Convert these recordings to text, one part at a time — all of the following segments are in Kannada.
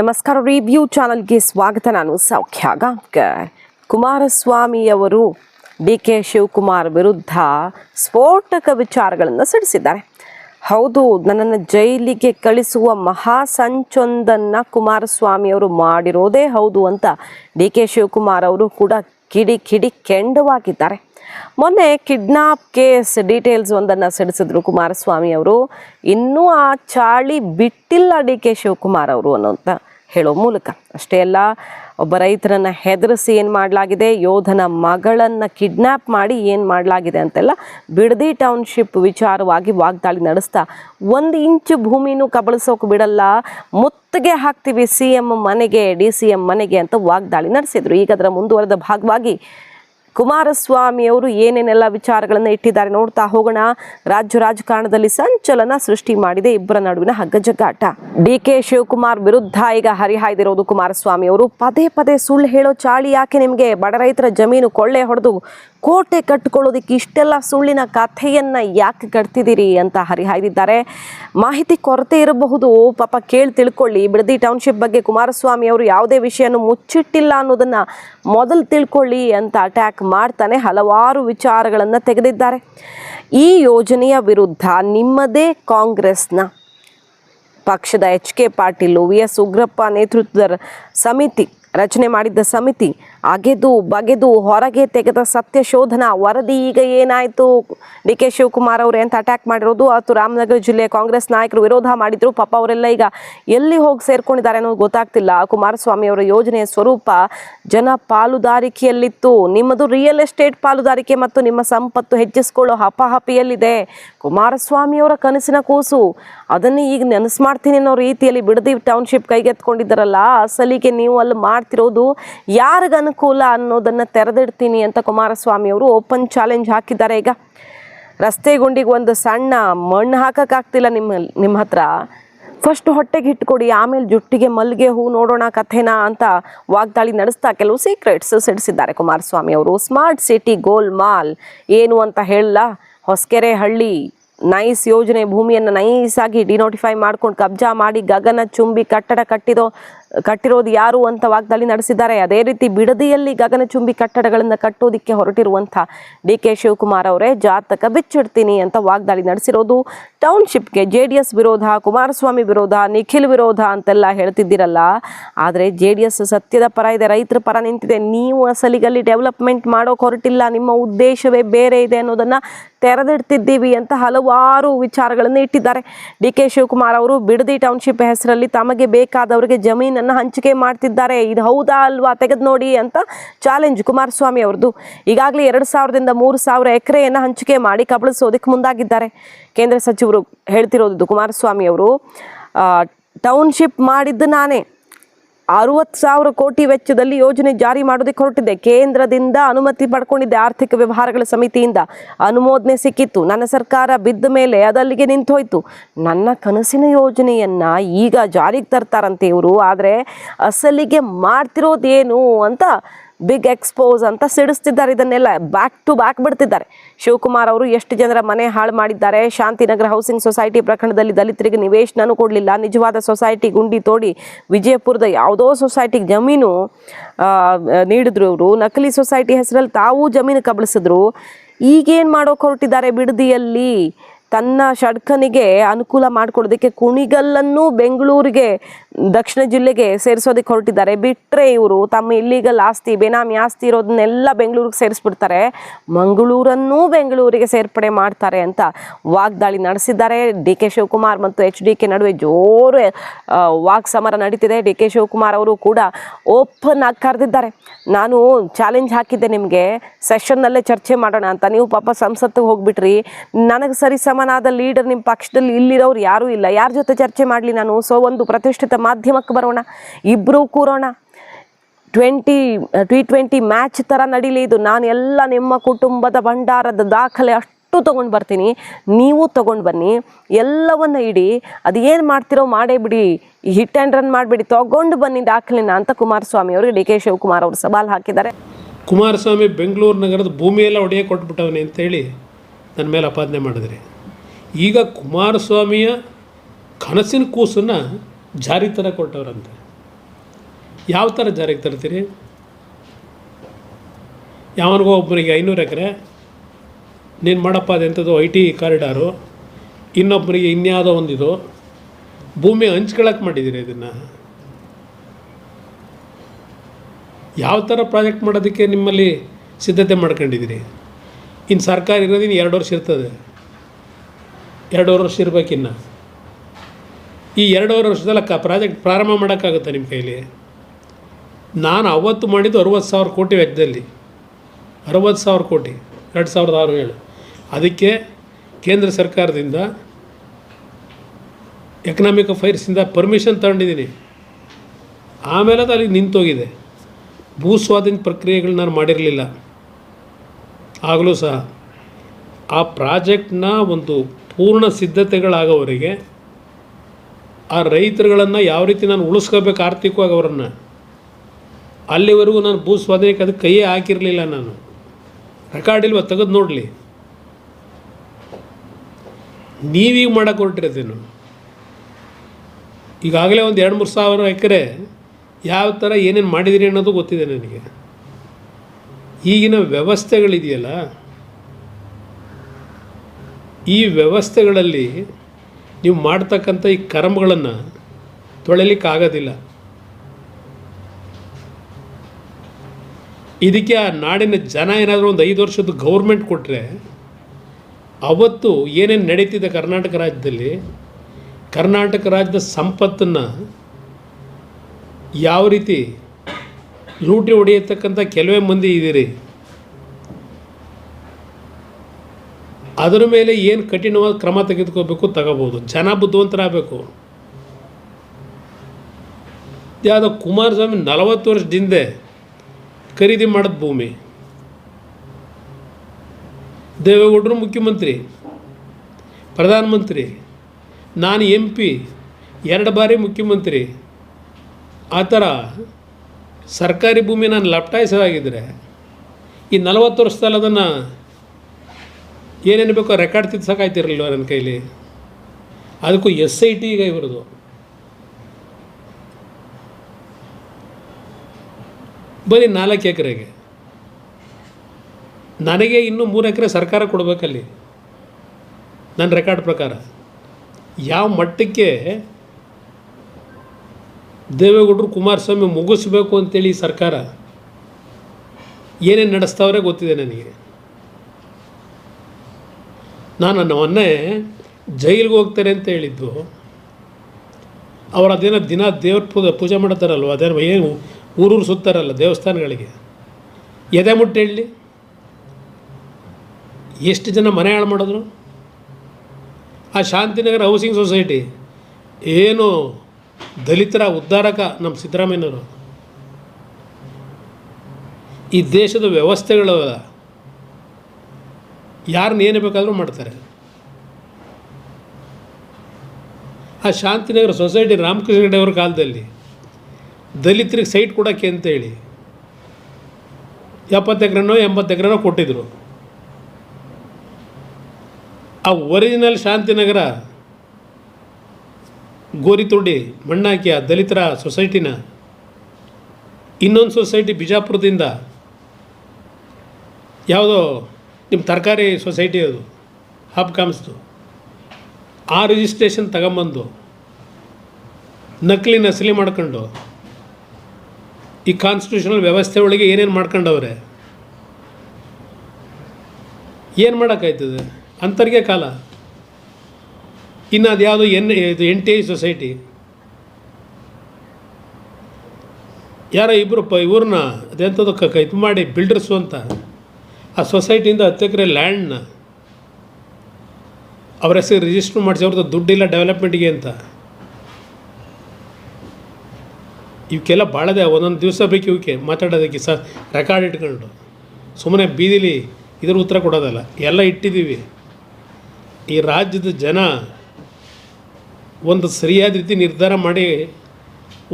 ನಮಸ್ಕಾರ ರಿವ್ಯೂ ಚಾನಲ್ಗೆ ಸ್ವಾಗತ. ನಾನು ಸೌಖ್ಯ ಗಾಂವ್ಕರ್ ಕುಮಾರಸ್ವಾಮಿಯವರು ಡಿ ಕೆ ಶಿವಕುಮಾರ್ ವಿರುದ್ಧ ಸ್ಫೋಟಕ ವಿಚಾರಗಳನ್ನು ಸಿಡಿಸಿದ್ದಾರೆ ಹೌದು, ನನ್ನನ್ನು ಜೈಲಿಗೆ ಕಳಿಸುವ ಮಹಾ ಸಂಚೊಂದನ್ನು ಕುಮಾರಸ್ವಾಮಿಯವರು ಮಾಡಿರೋದೇ ಹೌದು ಅಂತ ಡಿ ಕೆ ಶಿವಕುಮಾರ್ ಅವರು ಕೂಡ ಕಿಡಿ ಕಿಡಿ ಕೆಂಡವಾಗಿದ್ದಾರೆ. ಮೊನ್ನೆ ಕಿಡ್ನಾಪ್ ಕೇಸ್ ಡೀಟೇಲ್ಸ್ ಒಂದನ್ನು ಸಿಡಿಸಿದ್ರು ಕುಮಾರಸ್ವಾಮಿ ಅವರು. ಇನ್ನೂ ಆ ಚಾಳಿ ಬಿಟ್ಟಿಲ್ಲ ಡಿ ಕೆ ಶಿವಕುಮಾರ್ ಅವರು ಅನ್ನೋಂತ ಹೇಳೋ ಮೂಲಕ. ಅಷ್ಟೇ ಅಲ್ಲ, ಒಬ್ಬ ರೈತರನ್ನ ಹೆದರಿಸಿ ಏನು ಮಾಡಲಾಗಿದೆ? ಯೋಧನ ಮಗಳನ್ನು ಕಿಡ್ನಾಪ್ ಮಾಡಿ ಏನು ಮಾಡಲಾಗಿದೆ ಅಂತೆಲ್ಲ ಬಿಡದಿ ಟೌನ್ಶಿಪ್ ವಿಚಾರವಾಗಿ ವಾಗ್ದಾಳಿ ನಡೆಸ್ತಾ ಒಂದು ಇಂಚು ಭೂಮಿನೂ ಕಬಳಿಸೋಕೆ ಬಿಡಲ್ಲ, ಮುತ್ತಿಗೆ ಹಾಕ್ತೀವಿ ಸಿ ಮನೆಗೆ, ಡಿ ಮನೆಗೆ ಅಂತ ವಾಗ್ದಾಳಿ ನಡೆಸಿದ್ರು. ಈಗ ಅದರ ಮುಂದುವರೆದ ಭಾಗವಾಗಿ ಕುಮಾರಸ್ವಾಮಿ ಅವರು ಏನೇನೆಲ್ಲ ವಿಚಾರಗಳನ್ನು ಇಟ್ಟಿದ್ದಾರೆ ನೋಡ್ತಾ ಹೋಗೋಣ. ರಾಜ್ಯ ರಾಜಕಾರಣದಲ್ಲಿ ಸಂಚಲನ ಸೃಷ್ಟಿ ಮಾಡಿದೆ. ಇಬ್ಬರ ನಡುವಿನ ಹಗ್ಗಜಗ್ಗಾಟ. ಡಿ ಕೆ ಶಿವಕುಮಾರ್ ವಿರುದ್ಧ ಈಗ ಹರಿಹಾಯ್ದಿರೋದು ಕುಮಾರಸ್ವಾಮಿ ಅವರು ಪದೇ ಪದೇ ಸುಳ್ಳು ಹೇಳೋ ಚಾಳಿ ಯಾಕೆ ನಿಮಗೆ? ಬಡ ರೈತರ ಜಮೀನು ಕೊಳ್ಳೆ ಹೊಡೆದು ಕೋಟೆ ಕಟ್ಕೊಳ್ಳೋದಕ್ಕೆ ಇಷ್ಟೆಲ್ಲ ಸುಳ್ಳಿನ ಕಥೆಯನ್ನ ಯಾಕೆ ಕಟ್ತಿದ್ದೀರಿ ಅಂತ ಹರಿಹಾಯ್ದಿದ್ದಾರೆ. ಮಾಹಿತಿ ಕೊರತೆ ಇರಬಹುದು, ಪಾಪ ಕೇಳಿ ತಿಳ್ಕೊಳ್ಳಿ. ಬಿಡದಿ ಟೌನ್ಶಿಪ್ ಬಗ್ಗೆ ಕುಮಾರಸ್ವಾಮಿ ಅವರು ಯಾವುದೇ ವಿಷಯನೂ ಮುಚ್ಚಿಟ್ಟಿಲ್ಲ ಅನ್ನೋದನ್ನ ಮೊದಲು ತಿಳ್ಕೊಳ್ಳಿ ಅಂತ ಅಟ್ಯಾಕ್ ಮಾಡ್ತಾನೆ ಹಲವಾರು ವಿಚಾರಗಳನ್ನು ತೆಗೆದಿದ್ದಾರೆ. ಈ ಯೋಜನೆಯ ವಿರುದ್ಧ ನಿಮ್ಮದೇ ಕಾಂಗ್ರೆಸ್ನ ಪಕ್ಷದ H K Patil, V S Ugrappa ನೇತೃತ್ವದ ಸಮಿತಿ, ರಚನೆ ಮಾಡಿದ್ದ ಸಮಿತಿ ಅಗೆದು ಬಗೆದು ಹೊರಗೆ ತೆಗೆದ ಸತ್ಯ ಶೋಧನಾ ವರದಿ ಈಗ ಏನಾಯಿತು? ಡಿ ಕೆ ಶಿವಕುಮಾರ್ ಅವರೇ ಅಂತ ಅಟ್ಯಾಕ್ ಮಾಡಿರೋದು. ಅಥವಾ ರಾಮನಗರ ಜಿಲ್ಲೆ ಕಾಂಗ್ರೆಸ್ ನಾಯಕರು ವಿರೋಧ ಮಾಡಿದ್ರು. ಪಾಪ ಅವರೆಲ್ಲ ಈಗ ಎಲ್ಲಿ ಹೋಗಿ ಸೇರ್ಕೊಂಡಿದ್ದಾರೆ ಅನ್ನೋದು ಗೊತ್ತಾಗ್ತಿಲ್ಲ. ಕುಮಾರಸ್ವಾಮಿ ಅವರ ಯೋಜನೆಯ ಸ್ವರೂಪ ಜನ ಪಾಲುದಾರಿಕೆಯಲ್ಲಿತ್ತು. ನಿಮ್ಮದು ರಿಯಲ್ ಎಸ್ಟೇಟ್ ಪಾಲುದಾರಿಕೆ ಮತ್ತು ನಿಮ್ಮ ಸಂಪತ್ತು ಹೆಚ್ಚಿಸ್ಕೊಳ್ಳೋ ಹಪಾಹಪಿಯಲ್ಲಿದೆ ಕುಮಾರಸ್ವಾಮಿಯವರ ಕನಸಿನ ಕೂಸು. ಅದನ್ನು ಈಗ ನೆನಸು ಮಾಡ್ತೀನಿ ಅನ್ನೋ ರೀತಿಯಲ್ಲಿ ಬಿಡದಿ ಟೌನ್ಶಿಪ್ ಕೈಗೆತ್ಕೊಂಡಿದ್ದಾರಲ್ಲ ಅಸಲಿಗೆ ನೀವು ಅಲ್ಲಿ ಮಾಡ್ತಿರೋದು ಯಾರಿಗ ಅನುಕೂಲ ಅನ್ನೋದನ್ನು ತೆರೆದಿಡ್ತೀನಿ ಅಂತ ಕುಮಾರಸ್ವಾಮಿ ಅವರು ಓಪನ್ ಚಾಲೆಂಜ್ ಹಾಕಿದ್ದಾರೆ. ಈಗ ರಸ್ತೆ ಗುಂಡಿಗೆ ಒಂದು ಸಣ್ಣ ಮಣ್ಣು ಹಾಕೋಕ್ಕಾಗ್ತಿಲ್ಲ ನಿಮ್ಮ ನಿಮ್ಮ ಹತ್ರ. ಫಸ್ಟ್ ಹೊಟ್ಟೆಗೆ ಹಿಟ್ಕೊಡಿ, ಆಮೇಲೆ ಜುಟ್ಟಿಗೆ ಮಲ್ಲಿಗೆ ಹೂ ನೋಡೋಣ ಕಥೆನಾ ಅಂತ ವಾಗ್ದಾಳಿ ನಡೆಸ್ತಾ ಕೆಲವು ಸೀಕ್ರೆಟ್ಸ್ ಸಿಡಿಸಿದ್ದಾರೆ ಕುಮಾರಸ್ವಾಮಿ ಅವರು ಸ್ಮಾರ್ಟ್ ಸಿಟಿ ಗೋಲ್ ಮಾಲ್ ಏನು ಅಂತ ಹೇಳಲ್ಲ. ಹೊಸಕೆರೆ ಹಳ್ಳಿ ನೈಸ್ ಯೋಜನೆ ಭೂಮಿಯನ್ನು ನೈಸಾಗಿ ಡಿನೋಟಿಫೈ ಮಾಡ್ಕೊಂಡು ಕಬ್ಜಾ ಮಾಡಿ ಗಗನ ಚುಂಬಿ ಕಟ್ಟಡ ಕಟ್ಟಿರೋ ಕಟ್ಟಿರೋದು ಯಾರು ಅಂತ ವಾಗ್ದಾಳಿ ನಡೆಸಿದ್ದಾರೆ. ಅದೇ ರೀತಿ ಬಿಡದಿಯಲ್ಲಿ ಗಗನಚುಂಬಿ ಕಟ್ಟಡಗಳನ್ನು ಕಟ್ಟೋದಿಕ್ಕೆ ಹೊರಟಿರುವಂಥ ಡಿ ಕೆ ಶಿವಕುಮಾರ್ ಅವರೇ, ಜಾತಕ ಬಿಚ್ಚಿಡ್ತೀನಿ ಅಂತ ವಾಗ್ದಾಳಿ ನಡೆಸಿರೋದು. ಟೌನ್ಶಿಪ್ಗೆ ಜೆ ಡಿ ಎಸ್ ವಿರೋಧ, ಕುಮಾರಸ್ವಾಮಿ ವಿರೋಧ, ನಿಖಿಲ್ ವಿರೋಧ ಅಂತೆಲ್ಲ ಹೇಳ್ತಿದ್ದೀರಲ್ಲ. ಆದರೆ ಜೆ ಡಿ ಎಸ್ ಸತ್ಯದ ಪರ ಇದೆ, ರೈತರ ಪರ ನಿಂತಿದೆ. ನೀವು ಅಸಲಿಗಲ್ಲಿ ಡೆವಲಪ್ಮೆಂಟ್ ಮಾಡೋಕೆ ಹೊರಟಿಲ್ಲ. ನಿಮ್ಮ ಉದ್ದೇಶವೇ ಬೇರೆ ಇದೆ ಅನ್ನೋದನ್ನು ತೆರೆದಿಡ್ತಿದ್ದೀವಿ ಅಂತ ಹಲವಾರು ವಿಚಾರಗಳನ್ನು ಇಟ್ಟಿದ್ದಾರೆ. ಡಿ ಕೆ ಶಿವಕುಮಾರ್ ಅವರು, ಬಿಡದಿ ಟೌನ್ಶಿಪ್ ಹೆಸರಲ್ಲಿ ತಮಗೆ ಬೇಕಾದವರಿಗೆ ಜಮೀನನ್ನು ಹಂಚಿಕೆ ಮಾಡ್ತಿದ್ದಾರೆ. ಇದು ಹೌದಾ ಅಲ್ವಾ? ತೆಗೆದು ನೋಡಿ ಅಂತ ಚಾಲೆಂಜ್ ಕುಮಾರಸ್ವಾಮಿ ಅವ್ರದ್ದು. ಈಗಾಗಲೇ ಎರಡು ಸಾವಿರದಿಂದ ಮೂರು ಸಾವಿರ ಎಕರೆಯನ್ನು ಹಂಚಿಕೆ ಮಾಡಿ ಕಬಳಿಸೋದಕ್ಕೆ ಮುಂದಾಗಿದ್ದಾರೆ. ಕೇಂದ್ರ ಸಚಿವರು ಹೇಳ್ತಿರೋದು ಕುಮಾರಸ್ವಾಮಿ ಅವರು. ಟೌನ್ಶಿಪ್ ಮಾಡಿದ್ದು ನಾನೇ. ಅರುವತ್ತು ಸಾವಿರ ಕೋಟಿ ವೆಚ್ಚದಲ್ಲಿ ಯೋಜನೆ ಜಾರಿ ಮಾಡೋದಕ್ಕೆ ಹೊರಟಿದೆ. ಕೇಂದ್ರದಿಂದ ಅನುಮತಿ ಪಡ್ಕೊಂಡಿದ್ದೆ ಆರ್ಥಿಕ ವ್ಯವಹಾರಗಳ ಸಮಿತಿಯಿಂದ ಅನುಮೋದನೆ ಸಿಕ್ಕಿತ್ತು. ನನ್ನ ಸರ್ಕಾರ ಬಿದ್ದ ಮೇಲೆ ಅದಲ್ಲಿಗೆ ನಿಂತೋಯ್ತು. ನನ್ನ ಕನಸಿನ ಯೋಜನೆಯನ್ನ ಈಗ ಜಾರಿಗೆ ತರ್ತಾರಂತೆ ಇವರು. ಆದರೆ ಅಸಲಿಗೆ ಮಾಡ್ತಿರೋದೇನು ಅಂತ ಬಿಗ್ ಎಕ್ಸ್ಪೋಸ್ ಅಂತ ಸಿಡಿಸ್ತಿದ್ದಾರೆ. ಇದನ್ನೆಲ್ಲ ಬ್ಯಾಕ್ ಟು ಬ್ಯಾಕ್ ಬಿಡ್ತಿದ್ದಾರೆ. ಶಿವಕುಮಾರ್ ಅವರು ಎಷ್ಟು ಜನರ ಮನೆ ಹಾಳು ಮಾಡಿದ್ದಾರೆ. ಶಾಂತಿನಗರ ಹೌಸಿಂಗ್ ಸೊಸೈಟಿ ಪ್ರಕರಣದಲ್ಲಿ ದಲಿತರಿಗೆ ನಿವೇಶನನೂ ಕೊಡಲಿಲ್ಲ. ನಿಜವಾದ ಸೊಸೈಟಿ ಗುಂಡಿ ತೋಡಿ ವಿಜಯಪುರದ ಯಾವುದೋ ಸೊಸೈಟಿಗೆ ಜಮೀನು ನೀಡಿದ್ರು ಅವರು ನಕಲಿ ಸೊಸೈಟಿ ಹೆಸರಲ್ಲಿ ತಾವೂ ಜಮೀನು ಕಬಳಿಸಿದ್ರು. ಈಗೇನು ಮಾಡೋಕೆ ಹೊರಟಿದ್ದಾರೆ ಬಿಡದಿಯಲ್ಲಿ? ತನ್ನ ಷಡ್ಕನಿಗೆ ಅನುಕೂಲ ಮಾಡಿಕೊಡೋದಕ್ಕೆ ಕುಣಿಗಲ್ಲನ್ನು ಬೆಂಗಳೂರಿಗೆ ದಕ್ಷಿಣ ಜಿಲ್ಲೆಗೆ ಸೇರಿಸೋದಕ್ಕೆ ಹೊರಟಿದ್ದಾರೆ. ಬಿಟ್ಟರೆ ಇವರು ತಮ್ಮ ಇಲ್ಲಿಗಲ್ ಆಸ್ತಿ, ಬೇನಾಮಿ ಆಸ್ತಿ ಇರೋದನ್ನೆಲ್ಲ ಬೆಂಗಳೂರಿಗೆ ಸೇರಿಸ್ಬಿಡ್ತಾರೆ. ಮಂಗಳೂರನ್ನೂ ಬೆಂಗಳೂರಿಗೆ ಸೇರ್ಪಡೆ ಮಾಡ್ತಾರೆ ಅಂತ ವಾಗ್ದಾಳಿ ನಡೆಸಿದ್ದಾರೆ. ಡಿ ಕೆ ಶಿವಕುಮಾರ್ ಮತ್ತು ಎಚ್ ಡಿ ಕೆ ನಡುವೆ ಜೋರು ವಾಗ್ ಸಮರ ನಡೀತಿದೆ. ಡಿ ಕೆ ಶಿವಕುಮಾರ್ ಅವರು ಕೂಡ ಓಪನ್ ಆಗಿ ಕರೆದಿದ್ದಾರೆ. ನಾನು ಚಾಲೆಂಜ್ ಹಾಕಿದ್ದೆ ನಿಮಗೆ. ಸೆಷನ್ನಲ್ಲೇ ಚರ್ಚೆ ಮಾಡೋಣ ಅಂತ. ನೀವು ಪಾಪ ಸಂಸತ್ತಿಗೆ ಹೋಗ್ಬಿಟ್ರಿ. ನನಗೆ ಸರಿ ಸಮನಾದ ಲೀಡರ್ ನಿಮ್ಮ ಪಕ್ಷದಲ್ಲಿ ಇಲ್ಲಿರೋರು ಯಾರೂ ಇಲ್ಲ. ಯಾರ ಜೊತೆ ಚರ್ಚೆ ಮಾಡಲಿ ನಾನು? ಸೊ ಒಂದು ಪ್ರತಿಷ್ಠಿತ ಮಾಧ್ಯಮಕ್ಕೆ ಬರೋಣ ಇಬ್ಬರೂ ಕೂರೋಣ. ಟ್ವೆಂಟಿ, ಟಿ ಟ್ವೆಂಟಿ ಮ್ಯಾಚ್ ಥರ ನಡೀಲಿ ಇದು. ನಾನು ಎಲ್ಲ ನಿಮ್ಮ ಕುಟುಂಬದ ಭಂಡಾರದ ದಾಖಲೆ ಅಷ್ಟು ತೊಗೊಂಡು ಬರ್ತೀನಿ. ನೀವು ತೊಗೊಂಡು ಬನ್ನಿ. ಎಲ್ಲವನ್ನ ಇಡಿ. ಅದು ಏನು ಮಾಡ್ತಿರೋ ಮಾಡೇ ಬಿಡಿ. ಹಿಟ್ ಆ್ಯಂಡ್ ರನ್ ಮಾಡಿಬಿಡಿ. ತೊಗೊಂಡು ಬನ್ನಿ ದಾಖಲೆನ ಅಂತ ಕುಮಾರಸ್ವಾಮಿ ಅವರಿಗೆ ಡಿ ಕೆ ಶಿವಕುಮಾರ್ ಅವರು ಸವಾಲು ಹಾಕಿದ್ದಾರೆ. ಕುಮಾರಸ್ವಾಮಿ ಬೆಂಗಳೂರು ನಗರದ ಭೂಮಿಯೆಲ್ಲ ಒಡೆಯ ಕೊಟ್ಬಿಟ್ಟವನೇ ಅಂತೇಳಿ ನನ್ನ ಮೇಲೆ ಅಪಾದನೆ ಮಾಡಿದ್ರಿ. ಈಗ ಕುಮಾರಸ್ವಾಮಿಯ ಕನಸಿನ ಕೂಸನ್ನು ಜಾರಿ ಥರ ಕೊಟ್ಟವ್ರಂತೆ. ಯಾವ ಥರ ಜಾರಿಗೆ ತರ್ತೀರಿ? ಯಾವನಿಗೋ ಒಬ್ಬರಿಗೆ ಐನೂರು ಎಕರೆ, ನೀನು ಮಾಡಪ್ಪ ಅದೆಂಥದ್ದು ಐ ಟಿ ಕಾರಿಡಾರು ಇನ್ನೊಬ್ಬರಿಗೆ ಇನ್ಯಾವುದೋ ಒಂದಿದು, ಭೂಮಿ ಹಂಚ್ಕೊಳಕ್ಕೆ ಮಾಡಿದ್ದೀರಿ ಇದನ್ನು. ಯಾವ ಥರ ಪ್ರಾಜೆಕ್ಟ್ ಮಾಡೋದಕ್ಕೆ ನಿಮ್ಮಲ್ಲಿ ಸಿದ್ಧತೆ ಮಾಡ್ಕೊಂಡಿದ್ದೀರಿ? ಇನ್ನು ಸರ್ಕಾರ ಇರೋದಿನ್ನು ಎರಡು ವರ್ಷ ಇರ್ತದೆ. ಎರಡೂವರೆ ವರ್ಷ ಇರ್ಬೇಕಿನ್ನು. ಈ ಎರಡೂವರೆ ವರ್ಷದಲ್ಲಿ ಕ ಪ್ರಾಜೆಕ್ಟ್ ಪ್ರಾರಂಭ ಮಾಡೋಕ್ಕಾಗುತ್ತೆ ನಿಮ್ಮ ಕೈಲಿ. ನಾನು ಅವತ್ತು ಮಾಡಿದ್ದು ಅರುವತ್ತು ಸಾವಿರ ಕೋಟಿ ವೆಚ್ಚದಲ್ಲಿ. ಅರುವತ್ತು ಸಾವಿರ ಕೋಟಿ, ಎರಡು ಸಾವಿರದ ಆರು ಏಳು ಅದಕ್ಕೆ ಕೇಂದ್ರ ಸರ್ಕಾರದಿಂದ ಎಕನಾಮಿಕ್ ಅಫೈರ್ಸಿಂದ ಪರ್ಮಿಷನ್ ತಗೊಂಡಿದ್ದೀನಿ. ಆಮೇಲೆ ಅದು ಅಲ್ಲಿಗೆ ನಿಂತೋಗಿದೆ. ಭೂ ಸ್ವಾಧೀನ ಪ್ರಕ್ರಿಯೆಗಳು ನಾನು ಮಾಡಿರಲಿಲ್ಲ. ಆಗಲೂ ಸಹ ಆ ಪ್ರಾಜೆಕ್ಟ್ನ ಒಂದು ಪೂರ್ಣ ಸಿದ್ಧತೆಗಳಾಗೋವರೆಗೆ ಆ ರೈತರುಗಳನ್ನು ಯಾವ ರೀತಿ ನಾನು ಉಳಿಸ್ಕೋಬೇಕು ಆರ್ಥಿಕವಾಗಿ ಅವರನ್ನು, ಅಲ್ಲಿವರೆಗೂ ನಾನು ಭೂ ಸ್ವಾಧೀನಕ್ಕೆ ಅದಕ್ಕೆ ಕೈಯೇ ಹಾಕಿರಲಿಲ್ಲ ನಾನು. ರೆಕಾರ್ಡ್ ಇಲ್ವ? ತೆಗೆದು ನೋಡಲಿ. ನೀವೀಗ ಮಾಡೋಕೆ ಹೊರಟಿರೋದೇನು ಈಗಾಗಲೇ ಒಂದು ಎರಡು ಮೂರು ಸಾವಿರ ಎಕರೆ ಯಾವ ಥರ ಏನೇನು ಮಾಡಿದಿರಿ ಅನ್ನೋದು ಗೊತ್ತಿದೆ ನನಗೆ. ಈಗಿನ ವ್ಯವಸ್ಥೆಗಳಿದೆಯಲ್ಲ, ಈ ವ್ಯವಸ್ಥೆಗಳಲ್ಲಿ ನೀವು ಮಾಡ್ತಕ್ಕಂಥ ಈ ಕರ್ಮಗಳನ್ನು ತೊಳೆಲಿಕ್ಕಾಗೋದಿಲ್ಲ. ಇದಕ್ಕೆ ಆ ನಾಡಿನ ಜನ ಏನಾದರೂ ಒಂದು ಐದು ವರ್ಷದ ಗೌರ್ಮೆಂಟ್ ಕೊಟ್ಟರೆ ಅವತ್ತು ಏನೇನು ನಡೀತಿದೆ ಕರ್ನಾಟಕ ರಾಜ್ಯದಲ್ಲಿ, ಕರ್ನಾಟಕ ರಾಜ್ಯದ ಸಂಪತ್ತನ್ನು ಯಾವ ರೀತಿ ಲೂಟಿ ಹೊಡೆಯತಕ್ಕಂಥ ಕೆಲವೇ ಮಂದಿ ಇದ್ದೀರಿ. ಅದರ ಮೇಲೆ ಏನು ಕಠಿಣವಾದ ಕ್ರಮ ತೆಗೆದುಕೋಬೇಕು ತಗೋಬೋದು ಜನ ಬುದ್ಧಿವಂತರಾಗಬೇಕು. ಯಾವುದೋ ಕುಮಾರಸ್ವಾಮಿ ನಲವತ್ತು ವರ್ಷದ ಹಿಂದೆ ಖರೀದಿ ಮಾಡಿದ ಭೂಮಿ. ದೇವೇಗೌಡರು ಮುಖ್ಯಮಂತ್ರಿ, ಪ್ರಧಾನಮಂತ್ರಿ, ನಾನು ಎಂ ಪಿ ಎರಡು ಬಾರಿ ಮುಖ್ಯಮಂತ್ರಿ. ಆ ಥರ ಸರ್ಕಾರಿ ಭೂಮಿ ನಾನು ಲಪ್ಟಾಯಿಸೋದಾಗಿದ್ದರೆ ಈ ನಲವತ್ತು ವರ್ಷದಲ್ಲಿ ಅದನ್ನು ಏನೇನು ಬೇಕೋ ರೆಕಾರ್ಡ್ ತಿರ್ಸೋಕಾಯ್ತಿರಲಿಲ್ವ ನನ್ನ ಕೈಲಿ? ಅದಕ್ಕೂ ಎಸ್ ಐ ಟಿ ಈಗ ಇವ್ರದ್ದು ಬರೀ ನಾಲ್ಕು ಎಕರೆಗೆ. ನನಗೆ ಇನ್ನೂ ಮೂರು ಎಕರೆ ಸರ್ಕಾರ ಕೊಡಬೇಕಲ್ಲಿ. ನನ್ನ ರೆಕಾರ್ಡ್ ಪ್ರಕಾರ. ಯಾವ ಮಟ್ಟಕ್ಕೆ ದೇವೇಗೌಡರು ಕುಮಾರಸ್ವಾಮಿ ಮುಗಿಸ್ಬೇಕು ಅಂತೇಳಿ ಸರ್ಕಾರ ಏನೇನು ನಡೆಸ್ತಾವ್ರೆ ಗೊತ್ತಿದೆ ನನಗೆ. ನಾನು ಮೊನ್ನೆ ಜೈಲಿಗೆ ಹೋಗ್ತಾರೆ ಅಂತ ಹೇಳಿದ್ದು. ಅವರು ಅದೇನೋ ದಿನ ದೇವ್ರ ಪೂಜೆ ಪೂಜೆ ಮಾಡ್ತಾರಲ್ವ? ಅದೇನು ಏನು ಊರೂರು ಸುತ್ತಾರಲ್ಲ ದೇವಸ್ಥಾನಗಳಿಗೆ? ಎದೆ ಮುಟ್ಟಿ ಹೇಳಿ. ಎಷ್ಟು ಜನ ಮನೆ ಹಾಳು ಮಾಡಿದ್ರು? ಆ ಶಾಂತಿನಗರ ಹೌಸಿಂಗ್ ಸೊಸೈಟಿ ಏನು ದಲಿತರ ಉದ್ಧಾರಕ ನಮ್ಮ ಸಿದ್ದರಾಮಯ್ಯನವರು? ಈ ದೇಶದ ವ್ಯವಸ್ಥೆಗಳು ಯಾರನ್ನ ಏನು ಬೇಕಾದರೂ ಮಾಡ್ತಾರೆ. ಆ ಶಾಂತಿನಗರ ಸೊಸೈಟಿ ರಾಮಕೃಷ್ಣ ರೆಡ್ಡಿ ಅವರ ಕಾಲದಲ್ಲಿ ದಲಿತರಿಗೆ ಸೈಟ್ ಕೊಡೋಕ್ಕೆ ಅಂತೇಳಿ ಎಪ್ಪತ್ತು ಎಕರೆನೋ ಎಂಬತ್ತು ಎಕರೆನೋ ಕೊಟ್ಟಿದ್ದರು ಆ ಒರಿಜಿನಲ್ ಶಾಂತಿನಗರ ಗೋರಿ ಗೋರಿತೊಡಿ ಮಣ್ಣಾಕಿ ಆ ದಲಿತರ ಸೊಸೈಟಿನ ಇನ್ನೊಂದು ಸೊಸೈಟಿ ಬಿಜಾಪುರದಿಂದ ಯಾವುದೋ ನಿಮ್ಮ ತರಕಾರಿ ಸೊಸೈಟಿ ಅದು, ಹಬ್ ಕಾಮ್ಸ್ದು. ಆ ರಿಜಿಸ್ಟ್ರೇಷನ್ ತಗೊಂಬಂದು ನಕಲಿ ನಸಲಿ ಮಾಡ್ಕೊಂಡು, ಈ ಕಾನ್ಸ್ಟಿಟ್ಯೂಷನಲ್ ವ್ಯವಸ್ಥೆ ಒಳಗೆ ಏನೇನು ಮಾಡ್ಕೊಂಡವ್ರೆ? ಏನು ಮಾಡೋಕ್ಕಾಯ್ತದೆ? ಅಂತರ್ಗೆ ಕಾಲ. ಇನ್ನು ಅದು ಯಾವುದು ಎನ್, ಇದು ಎನ್ ಟಿ ಐ ಸೊಸೈಟಿ. ಯಾರೋ ಇಬ್ಬರು ಪ, ಇವ್ರನ್ನ ಅದೆಂಥದ್ದು ಕೈ ಮಾಡಿ ಬಿಲ್ಡರ್ಸು ಅಂತ. ಆ ಸೊಸೈಟಿಯಿಂದ ಹತ್ತು ಎಕರೆ ಲ್ಯಾಂಡ್ನ ಅವ್ರ ಹೆಸರು ರಿಜಿಸ್ಟ್ರ್ ಮಾಡಿಸಿ ಅವ್ರದ್ದು ದುಡ್ಡಿಲ್ಲ ಡೆವಲಪ್ಮೆಂಟ್ಗೆ ಅಂತ. ಇವಕ್ಕೆಲ್ಲ ಭಾಳದೆ ಒಂದೊಂದು ದಿವಸ ಬೇಕು ಇವಕ್ಕೆ ಮಾತಾಡೋದಕ್ಕೆ ಸ ರೆಕಾರ್ಡ್ ಇಟ್ಕೊಂಡು. ಸುಮ್ಮನೆ ಬೀದಿಲಿ ಇದ್ರ ಉತ್ತರ ಕೊಡೋದಲ್ಲ, ಎಲ್ಲ ಇಟ್ಟಿದ್ದೀವಿ. ಈ ರಾಜ್ಯದ ಜನ ಒಂದು ಸರಿಯಾದ ರೀತಿ ನಿರ್ಧಾರ ಮಾಡಿ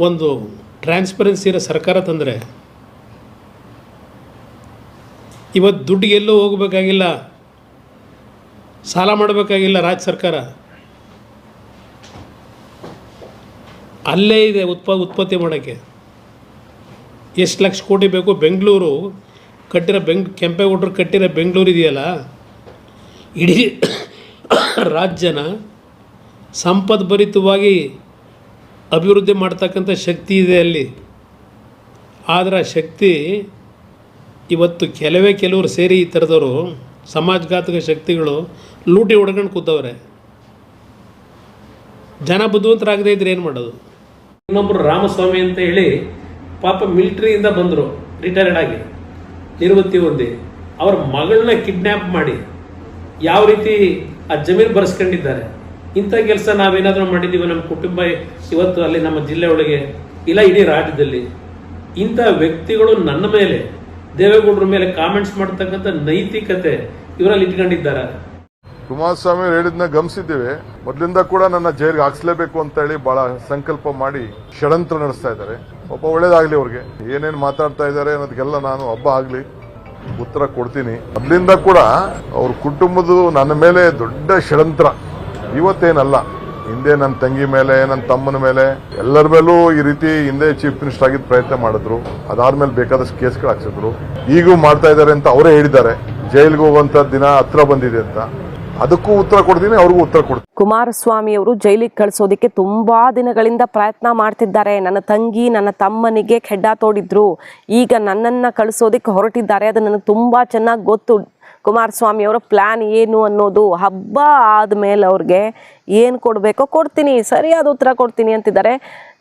ಒಂದು ಟ್ರಾನ್ಸ್ಪರೆನ್ಸಿ ಇರೋ ಸರ್ಕಾರ ತಂದರೆ ಇವತ್ತು ದುಡ್ಡು ಎಲ್ಲೂ ಹೋಗಬೇಕಾಗಿಲ್ಲ. ಸಾಲ ಮಾಡಬೇಕಾಗಿಲ್ಲ ರಾಜ್ಯ ಸರ್ಕಾರ. ಅಲ್ಲೇ ಇದೆ ಉತ್ಪ, ಉತ್ಪತ್ತಿ ಮಾಡೋಕ್ಕೆ. ಎಷ್ಟು ಲಕ್ಷ ಕೋಟಿ ಬೇಕು ಬೆಂಗಳೂರು. ಕಟ್ಟಿರೋ ಬೆಂಗ್, ಕೆಂಪೇಗೌಡರು ಕಟ್ಟಿರೋ ಬೆಂಗಳೂರು ಇದೆಯಲ್ಲ? ಇಡೀ ರಾಜ್ಯನ ಸಂಪದ್ಭರಿತವಾಗಿ ಅಭಿವೃದ್ಧಿ ಮಾಡ್ತಕ್ಕಂಥ ಶಕ್ತಿ ಇದೆ ಅಲ್ಲಿ. ಆದರೆ ಆ ಶಕ್ತಿ ಇವತ್ತು ಕೆಲವೇ ಕೆಲವರು ಸೇರಿ ಈ ಥರದವರು ಸಮಾಜಘಾತಕ ಶಕ್ತಿಗಳು ಲೂಟಿ ಹೊಡ್ಕೊಂಡು ಕೂತವ್ರೆ. ಜನ ಬುದ್ಧಿವಂತರಾಗದೇ ಇದ್ರೆ ಏನು ಮಾಡೋದು? ಇನ್ನೊಬ್ಬರು ರಾಮಸ್ವಾಮಿ ಅಂತ ಹೇಳಿ ಪಾಪ ಮಿಲಿಟ್ರಿಯಿಂದ ಬಂದರು ರಿಟೈರ್ಡ್ ಆಗಿ. ನಿವೃತ್ತಿ ಹೊಂದಿ ಅವ್ರ ಮಗಳನ್ನ ಕಿಡ್ನ್ಯಾಪ್ ಮಾಡಿ ಯಾವ ರೀತಿ ಆ ಜಮೀನು ಬರೆಸ್ಕೊಂಡಿದ್ದಾರೆ. ಇಂಥ ಕೆಲಸ ನಾವೇನಾದರೂ ಮಾಡಿದ್ದೀವಿ ನಮ್ಮ ಕುಟುಂಬ ಇವತ್ತು ಅಲ್ಲಿ ನಮ್ಮ ಜಿಲ್ಲೆ ಒಳಗೆ, ಇಲ್ಲ ಇಡೀ ರಾಜ್ಯದಲ್ಲಿ. ಇಂಥ ವ್ಯಕ್ತಿಗಳು ನನ್ನ ಮೇಲೆ ದೇವೇಗೌಡರ ಮೇಲೆ ಕಾಮೆಂಟ್ಸ್ ಮಾಡ್ತಕ್ಕಂಥ ನೈತಿಕತೆ ಇವರಲ್ಲಿ ಇಟ್ಕೊಂಡಿದ್ದಾರೆ. ಕುಮಾರಸ್ವಾಮಿ ಹೇಳಿದ್ನ ಗಮನಿಸಿದ್ದೇವೆ. ಮೊದಲಿಂದ ಕೂಡ ನನ್ನ ಜೈಲ್ಗೆ ಹಾಕ್ಸ್ಲೇಬೇಕು ಅಂತ ಹೇಳಿ ಬಹಳ ಸಂಕಲ್ಪ ಮಾಡಿ ಷಡಂತ್ರ ನಡೆಸ್ತಾ ಇದ್ದಾರೆ. ಒಬ್ಬ ಒಳ್ಳೇದಾಗ್ಲಿ ಅವ್ರಿಗೆ. ಏನೇನು ಮಾತಾಡ್ತಾ ಇದ್ದಾರೆ ಅನ್ನೋದಕ್ಕೆಲ್ಲ ನಾನು ಹಬ್ಬ ಆಗ್ಲಿ. ಉತ್ತರ ಕೊಡ್ತೀನಿ. ಮೊದಲಿಂದ ಕೂಡ ಅವ್ರ ಕುಟುಂಬದ ನನ್ನ ಮೇಲೆ ದೊಡ್ಡ ಷಡಂತ್ರ ಇವತ್ತೇನಲ್ಲ. ಹಿಂದೆ ನನ್ನ ತಂಗಿ ಮೇಲೆ ನನ್ನ ತಮ್ಮನ ಮೇಲೆ ಎಲ್ಲರ ಮೇಲೂ ಈ ರೀತಿ ಹಿಂದೆ ಚೀಫ್ ಮಿನಿಸ್ಟರ್ ಆಗಿದ್ದ ಪ್ರಯತ್ನ ಮಾಡಿದ್ರು. ಅದಾದ್ಮೇಲೆ ಬೇಕಾದಷ್ಟು ಕೇಸ್ಗಳು ಹಾಕ್ಸಿದ್ರು. ಈಗೂ ಮಾಡ್ತಾ ಇದ್ದಾರೆ ಅಂತ ಅವರೇ ಹೇಳಿದ್ದಾರೆ. ಜೈಲ್ಗೆ ಹೋಗುವಂತ ದಿನ ಹತ್ರ ಬಂದಿದೆ ಅಂತ. ಅದಕ್ಕೂ ಉತ್ತರ ಕೊಡ್ತೀನಿ, ಅವ್ರಿಗೂ ಉತ್ತರ ಕೊಡ್ತೀನಿ. ಕುಮಾರಸ್ವಾಮಿ ಅವರು ಜೈಲಿಗೆ ಕಳಿಸೋದಕ್ಕೆ ತುಂಬಾ ದಿನಗಳಿಂದ ಪ್ರಯತ್ನ ಮಾಡ್ತಿದ್ದಾರೆ. ನನ್ನ ತಂಗಿ, ನನ್ನ ತಮ್ಮನಿಗೆ ಖೆಡ್ಡ ತೋಡಿದ್ರು. ಈಗ ನನ್ನನ್ನು ಕಳಿಸೋದಕ್ಕೆ ಹೊರಟಿದ್ದಾರೆ. ಅದು ನನಗೆ ತುಂಬಾ ಚೆನ್ನಾಗಿ ಗೊತ್ತು. ಕುಮಾರಸ್ವಾಮಿ ಅವರ ಪ್ಲ್ಯಾನ್ ಏನು ಅನ್ನೋದು ಹಬ್ಬ ಆದಮೇಲೆ ಅವ್ರಿಗೆ ಏನು ಕೊಡಬೇಕೋ ಕೊಡ್ತೀನಿ, ಸರಿಯಾದ ಉತ್ತರ ಕೊಡ್ತೀನಿ ಅಂತಿದ್ದಾರೆ.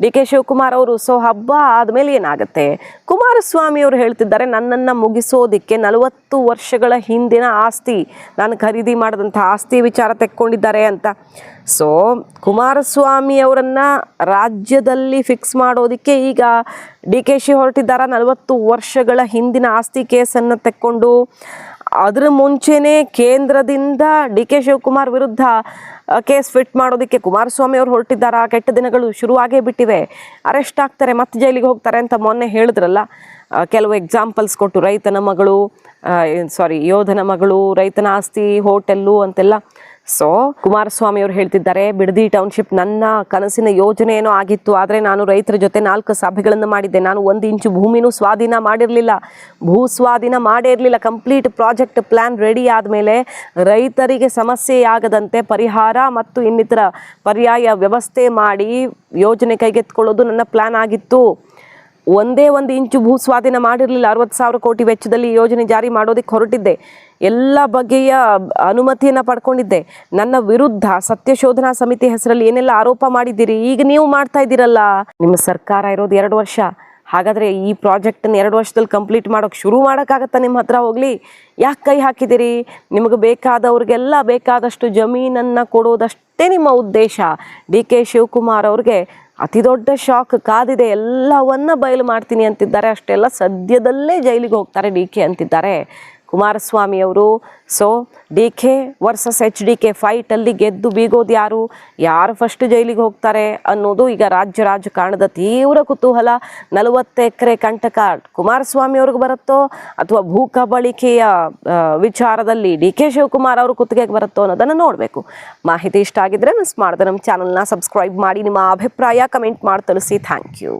ಡಿ ಕೆ ಶಿವಕುಮಾರ್ ಅವರು ಸೊ ಹಬ್ಬ ಆದಮೇಲೆ ಏನಾಗುತ್ತೆ? ಕುಮಾರಸ್ವಾಮಿ ಅವರು ಹೇಳ್ತಿದ್ದಾರೆ, ನನ್ನನ್ನು ಮುಗಿಸೋದಕ್ಕೆ ನಲವತ್ತು ವರ್ಷಗಳ ಹಿಂದಿನ ಆಸ್ತಿ, ನಾನು ಖರೀದಿ ಮಾಡಿದಂಥ ಆಸ್ತಿ ವಿಚಾರ ತೆಕ್ಕೊಂಡಿದ್ದಾರೆ ಅಂತ. ಸೊ ಕುಮಾರಸ್ವಾಮಿ ಅವರನ್ನು ರಾಜ್ಯದಲ್ಲಿ ಫಿಕ್ಸ್ ಮಾಡೋದಕ್ಕೆ ಈಗ ಡಿ ಕೆ ಶಿ ಹೊರಟಿದ್ದಾರೆ? ನಲವತ್ತು ವರ್ಷಗಳ ಹಿಂದಿನ ಆಸ್ತಿ ಕೇಸನ್ನು ತೆಕ್ಕೊಂಡು ಅದ್ರ ಮುಂಚೆನೇ ಕೇಂದ್ರದಿಂದ ಡಿ ಕೆ ಶಿವಕುಮಾರ್ ವಿರುದ್ಧ ಕೇಸ್ ಫಿಟ್ ಮಾಡೋದಕ್ಕೆ ಕುಮಾರಸ್ವಾಮಿ ಅವರು ಹೊರಟಿದ್ದಾರಾ? ಕೆಟ್ಟ ದಿನಗಳು ಶುರುವಾಗೇ ಬಿಟ್ಟಿವೆ. ಅರೆಸ್ಟ್ ಆಗ್ತಾರೆ, ಮತ್ತೆ ಜೈಲಿಗೆ ಹೋಗ್ತಾರೆ ಅಂತ ಮೊನ್ನೆ ಹೇಳಿದ್ರಲ್ಲ. ಕೆಲವು ಎಕ್ಸಾಂಪಲ್ಸ್ ಕೊಟ್ಟು ರೈತನ ಮಗಳು ಸಾರಿ ಯೋಧನ ಮಗಳು, ರೈತನ ಆಸ್ತಿ, ಹೋಟೆಲ್ಲು ಅಂತೆಲ್ಲ ಸೊ ಕುಮಾರಸ್ವಾಮಿ ಅವರು ಹೇಳ್ತಿದ್ದಾರೆ, ಬಿಡದಿ ಟೌನ್ಶಿಪ್ ನನ್ನ ಕನಸಿನ ಯೋಜನೆ ಏನೋ ಆಗಿತ್ತು, ಆದರೆ ನಾನು ರೈತರ ಜೊತೆ ನಾಲ್ಕು ಸಭೆಗಳನ್ನು ಮಾಡಿದ್ದೆ. ನಾನು ಒಂದು ಇಂಚು ಭೂಮಿನೂ ಸ್ವಾಧೀನ ಮಾಡಿರಲಿಲ್ಲ. ಭೂ ಸ್ವಾಧೀನ ಮಾಡೇ ಇರಲಿಲ್ಲ. ಕಂಪ್ಲೀಟ್ ಪ್ರಾಜೆಕ್ಟ್ ಪ್ಲ್ಯಾನ್ ರೆಡಿ ಆದಮೇಲೆ ರೈತರಿಗೆ ಸಮಸ್ಯೆಯಾಗದಂತೆ ಪರಿಹಾರ ಮತ್ತು ಇನ್ನಿತರ ಪರ್ಯಾಯ ವ್ಯವಸ್ಥೆ ಮಾಡಿ ಯೋಜನೆ ಕೈಗೆತ್ಕೊಳ್ಳೋದು ನನ್ನ ಪ್ಲ್ಯಾನ್ ಆಗಿತ್ತು. ಒಂದೇ ಒಂದು ಇಂಚು ಭೂ ಸ್ವಾಧೀನ ಮಾಡಿರಲಿಲ್ಲ. ಅರವತ್ತು ಸಾವಿರ ಕೋಟಿ ವೆಚ್ಚದಲ್ಲಿ ಯೋಜನೆ ಜಾರಿ ಮಾಡೋದಕ್ಕೆ ಹೊರಟಿದ್ದೆ. ಎಲ್ಲ ಬಗೆಯ ಅನುಮತಿಯನ್ನು ಪಡ್ಕೊಂಡಿದ್ದೆ. ನನ್ನ ವಿರುದ್ಧ ಸತ್ಯಶೋಧನಾ ಸಮಿತಿ ಹೆಸರಲ್ಲಿ ಏನೆಲ್ಲ ಆರೋಪ ಮಾಡಿದ್ದೀರಿ? ಈಗ ನೀವು ಮಾಡ್ತಾ ಇದ್ದೀರಲ್ಲ? ನಿಮ್ಮ ಸರ್ಕಾರ ಇರೋದು ಎರಡು ವರ್ಷ. ಹಾಗಾದರೆ ಈ ಪ್ರಾಜೆಕ್ಟನ್ನು ಎರಡು ವರ್ಷದಲ್ಲಿ ಕಂಪ್ಲೀಟ್ ಮಾಡೋಕ್ಕೆ ಶುರು ಮಾಡೋಕ್ಕಾಗತ್ತಾ ನಿಮ್ಮ ಹತ್ರ ಹೋಗಲಿ? ಯಾಕೆ ಕೈ ಹಾಕಿದ್ದೀರಿ? ನಿಮಗೆ ಬೇಕಾದವ್ರಿಗೆಲ್ಲ ಬೇಕಾದಷ್ಟು ಜಮೀನನ್ನು ಕೊಡೋದಷ್ಟೇ ನಿಮ್ಮ ಉದ್ದೇಶ. ಡಿ ಕೆ ಶಿವಕುಮಾರ್ ಅವ್ರಿಗೆ ಅತಿ ದೊಡ್ಡ ಶಾಕ್ ಕಾದಿದೆ, ಎಲ್ಲವನ್ನ ಬಯಲು ಮಾಡ್ತೀನಿ ಅಂತಿದ್ದಾರೆ. ಅಷ್ಟೆಲ್ಲ ಸದ್ಯದಲ್ಲೇ ಜೈಲಿಗೆ ಹೋಗ್ತಾರೆ ಡಿ ಕೆ ಅಂತಿದ್ದಾರೆ. ಕುಮಾರಸ್ವಾಮಿ ಅವರು. So D K versus H D K ಫೈಟಲ್ಲಿ ಗೆದ್ದು ಬೀಗೋದು ಯಾರು? ಯಾರು ಫಸ್ಟ್ ಜೈಲಿಗೆ ಹೋಗ್ತಾರೆ ಅನ್ನೋದು ಈಗ ರಾಜ್ಯ ರಾಜಕಾರಣದ ತೀವ್ರ ಕುತೂಹಲ. ನಲವತ್ತು ಎಕರೆ ಕಂಟಕ ಕುಮಾರಸ್ವಾಮಿ ಅವ್ರಿಗೆ ಬರುತ್ತೋ ಅಥವಾ ಭೂ ಕಬಳಿಕೆಯ ವಿಚಾರದಲ್ಲಿ ಡಿ ಕೆ ಶಿವಕುಮಾರ್ ಅವರು ಕುತ್ತಿಗೆಗೆ ಬರುತ್ತೋ ಅನ್ನೋದನ್ನು ನೋಡಬೇಕು. ಮಾಹಿತಿ ಇಷ್ಟ ಆಗಿದ್ರೆ ಮಿಸ್ ಮಾಡಿದ್ರೆ ನಮ್ಮ ಚಾನಲ್ನ ಸಬ್ಸ್ಕ್ರೈಬ್ ಮಾಡಿ. ನಿಮ್ಮ ಅಭಿಪ್ರಾಯ ಕಮೆಂಟ್ ಮಾಡಿ ತಿಳಿಸಿ. Thank you